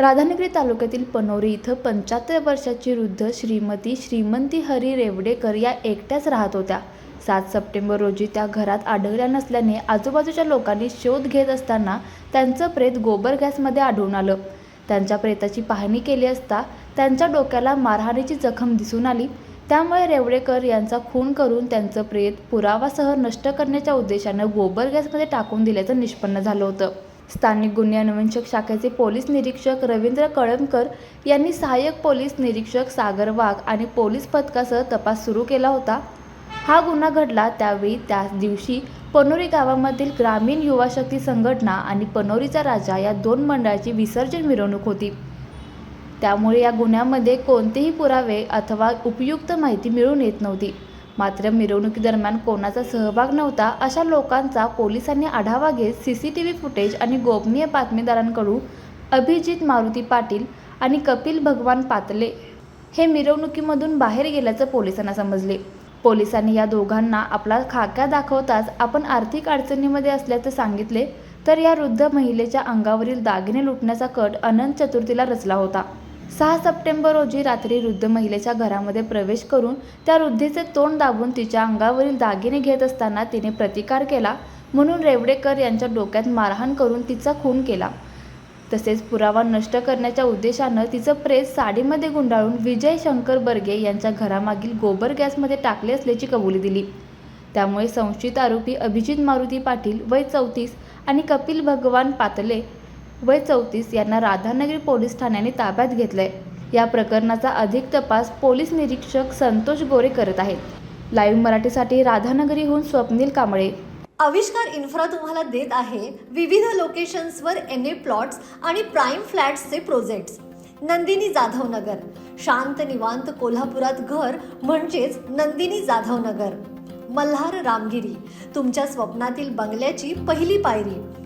राधानगरी तालुक्यातील पनोरी इथं पंच्याहत्तर वर्षाची वृद्ध श्रीमती श्रीमंती हरी रेवडेकर या एकट्याच राहत होत्या. सात सप्टेंबर रोजी त्या घरात आढळल्या नसल्याने आजूबाजूच्या लोकांनी शोध घेत असताना त्यांचं प्रेत गोबर गॅसमध्ये आढळून आलं. त्यांच्या प्रेताची पाहणी केली असता त्यांच्या डोक्याला मारहाणीची जखम दिसून आली. त्यामुळे रेवडेकर यांचा खून करून त्यांचं प्रेत पुरावासह नष्ट करण्याच्या उद्देशानं गोबर गॅसमध्ये टाकून दिल्याचं निष्पन्न झालं होतं. स्थानिक गुन्हे अन्वेषक शाखेचे पोलीस निरीक्षक रवींद्र कळमकर यांनी सहाय्यक पोलीस निरीक्षक सागर वाघ आणि पोलीस पथकासह तपास सुरू केला होता. हा गुन्हा घडला त्यावेळी त्याच दिवशी पनोरी गावामधील ग्रामीण युवा शक्ती संघटना आणि पनोरीचा राजा या दोन मंडळाची विसर्जन मिरवणूक होती. त्यामुळे या गुन्ह्यामध्ये कोणतेही पुरावे अथवा उपयुक्त माहिती मिळून येत नव्हती. मात्र मिरवणुकीदरम्यान कोणाचा सहभाग नव्हता अशा लोकांचा पोलिसांनी आढावा घेत C C T V footage आणि गोपनीय बातमीदारांकडून अभिजित मारुती पाटील आणि कपिल भगवान पातले हे मिरवणुकीमधून बाहेर गेल्याचं पोलिसांना समजले. पोलिसांनी या दोघांना आपला खाक्या दाखवताच आपण आर्थिक अडचणीमध्ये असल्याचं सांगितले तर या वृद्ध महिलेच्या अंगावरील दागिने लुटण्याचा कट अनंत चतुर्थीला रचला होता. सहा सप्टेंबर रोजी रात्री वृद्ध महिलेच्या घरामध्ये प्रवेश करून त्या वृद्धेचे तोंड दाबून तिच्या अंगावरील दागिने घेत असताना तिने प्रतिकार केला. म्हणून रेवडेकर यांच्या डोक्यात मारहाण करून तिचा खून केला. तसेच पुरावा नष्ट करण्याच्या उद्देशानं तिचं प्रेस साडीमध्ये गुंडाळून विजय शंकर बर्गे यांच्या घरामागील गोबर गॅसमध्ये टाकले असल्याची कबुली दिली. त्यामुळे संशयित आरोपी अभिजित मारुती पाटील वय चौतीस आणि कपिल भगवान पातले वय चौतीस यांना राधानगरी पोलीस ठाण्याने ताब्यात घेतलंय. या प्रकरणाचा अधिक तपास पोलीस निरीक्षक संतोष गोरे करत आहेत. लाईव्ह मराठीसाठी राधानगरीहून स्वप्नील कांबळे. आविष्कार इन्फ्रा तुम्हाला देत आहे विविध लोकेशन्सवर एन ए प्लॉट्स आणि प्राईम फ्लॅट्सचे प्रोजेक्ट्स. नंदिनी जाधव नगर शांत निवांत कोल्हापुरात घर म्हणजेच नंदिनी जाधव नगर मल्हार रामगिरी. तुमच्या स्वप्नातील बंगल्याची पहिली पायरी.